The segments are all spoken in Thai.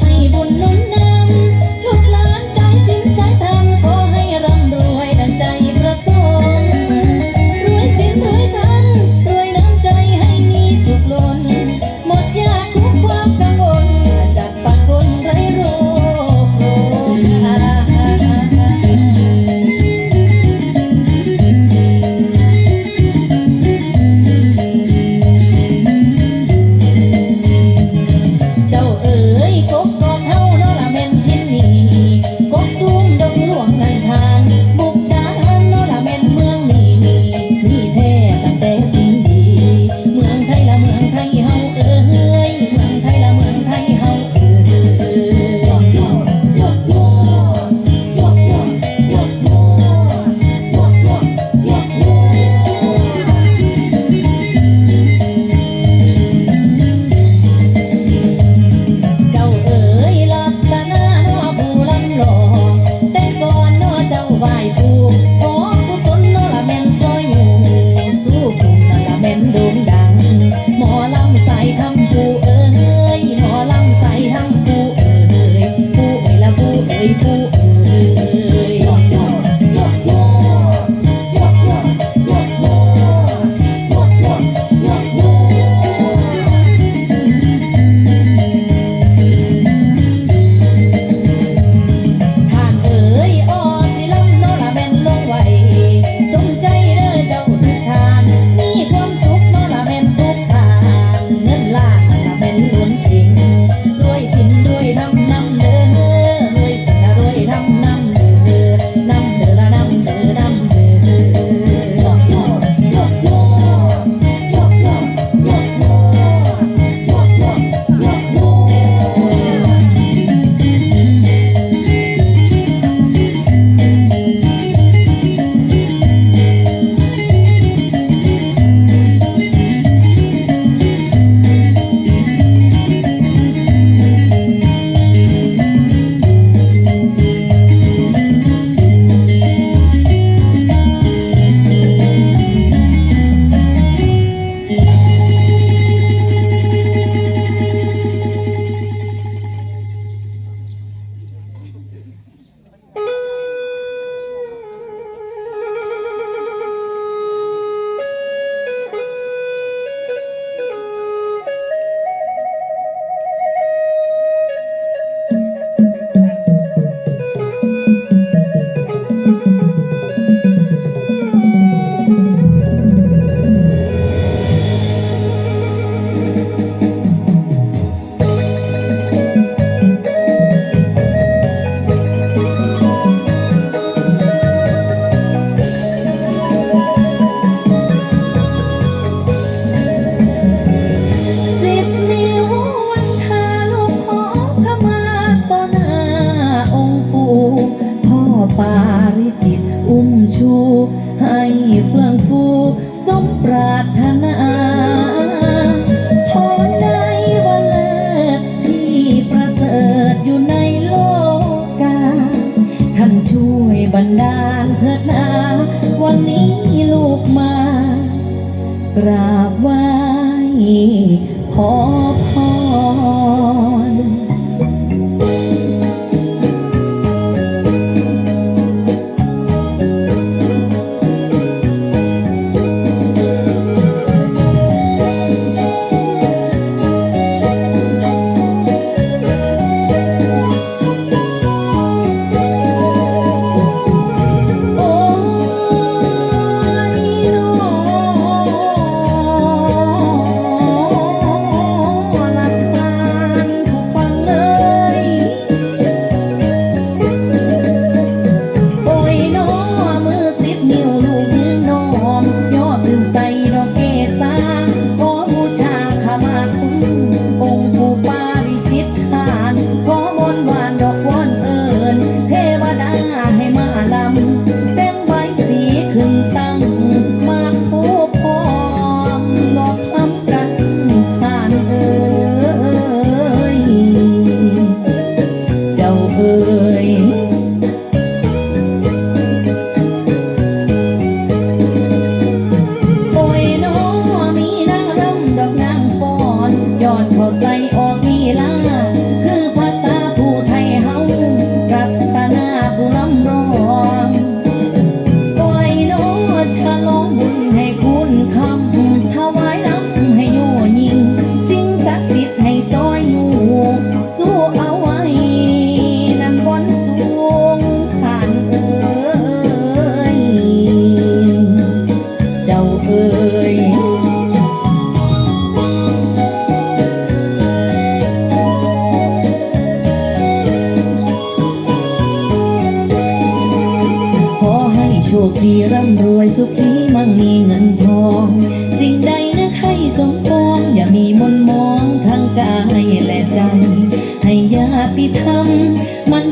ให้บุญนุ่นน จิตอุ้มชู ให้เฟื่องฟูสมปรารถนาพอใดวันเลิศที่ประเสริฐอยู่ในโลกกา ท่านช่วยบันดาลเถิดนา วันนี้ลูกมากราบไหว้ขอ ทำมัน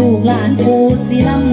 ลูกหลานปู่สิลำ